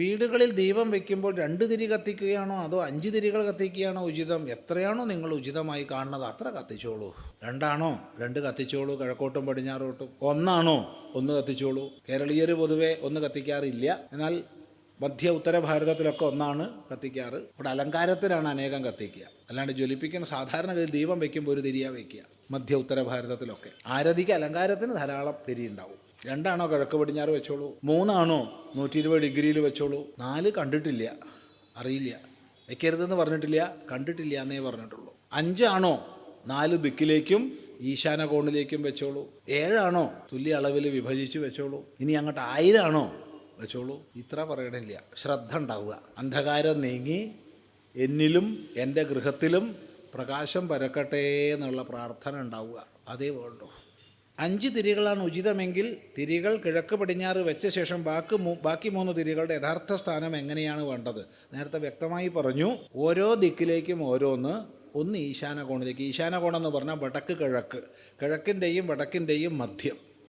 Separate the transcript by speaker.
Speaker 1: വീടുകളിൽ ദീപം വെക്കുമ്പോൾ രണ്ട് തിരി കത്തിക്കുകയാണോ അതോ അഞ്ച് തിരികൾ കത്തിക്കുകയാണോ ഉചിതം? എത്രയാണോ നിങ്ങൾ ഉചിതമായി കാണുന്നത് അത്ര കത്തിച്ചോളൂ. രണ്ടാണോ? രണ്ട് കത്തിച്ചോളൂ. കിഴക്കോട്ടും പടിഞ്ഞാറോട്ടും. ഒന്നാണോ? ഒന്ന് കത്തിച്ചോളൂ. കേരളീയർ പൊതുവെ ഒന്ന് കത്തിക്കാറില്ല. എന്നാൽ മധ്യ ഉത്തര ഭാരതത്തിലൊക്കെ ഒന്നാണ് കത്തിക്കാറ്. ഇവിടെ അലങ്കാരത്തിലാണ് അനേകം കത്തിക്കുക. അല്ലാണ്ട് ജ്വലിപ്പിക്കുന്ന സാധാരണഗതിയിൽ ദീപം വെക്കുമ്പോൾ ഒരു തിരിയാ വയ്ക്കുക മധ്യ ഉത്തര ഭാരതത്തിലൊക്കെ. ആരതിക്ക് അലങ്കാരത്തിന് ധാരാളം തിരി ഉണ്ടാവും രണ്ടാണോ കിഴക്ക് പടിഞ്ഞാറ് വെച്ചോളൂ? മൂന്നാണോ? നൂറ്റി ഇരുപത് ഡിഗ്രിയിൽ വെച്ചോളൂ. നാല് കണ്ടിട്ടില്ല. അറിയില്ല. വെക്കരുതെന്ന് പറഞ്ഞിട്ടില്ല. കണ്ടിട്ടില്ല എന്നേ പറഞ്ഞിട്ടുള്ളൂ. അഞ്ചാണോ? നാല് ദിക്കിലേക്കും ഈശാന കോണിലേക്കും വെച്ചോളൂ. ഏഴാണോ? തുല്യ അളവിൽ വിഭജിച്ച് വെച്ചോളൂ. ഇനി അങ്ങോട്ട് ആയിരാണോ? വെച്ചോളൂ. ഇത്ര പറയണില്ല. ശ്രദ്ധ ഉണ്ടാവുക. അന്ധകാരം നീങ്ങി എന്നിലും എന്റെ ഗൃഹത്തിലും പ്രകാശം പരക്കട്ടെ എന്നുള്ള പ്രാർത്ഥന ഉണ്ടാവുക. അതേ വേണ്ടൂ അഞ്ച് തിരികളാണ് ഉചിതമെങ്കിൽ തിരികൾ കിഴക്ക് പടിഞ്ഞാറ് വെച്ച ശേഷം ബാക്കി ബാക്കി മൂന്ന് തിരികളുടെ യഥാർത്ഥ സ്ഥാനം എങ്ങനെയാണ് വേണ്ടത്? നേരത്തെ വ്യക്തമായി പറഞ്ഞു ഓരോ ദിക്കിലേക്കും ഓരോന്ന് ഒന്ന് ഈശാന കോണിലേക്ക് ഈശാന കോണെന്ന് പറഞ്ഞാൽ വടക്ക് കിഴക്ക്. കിഴക്കിന്റെയും വടക്കിന്റെയും മധ്യം.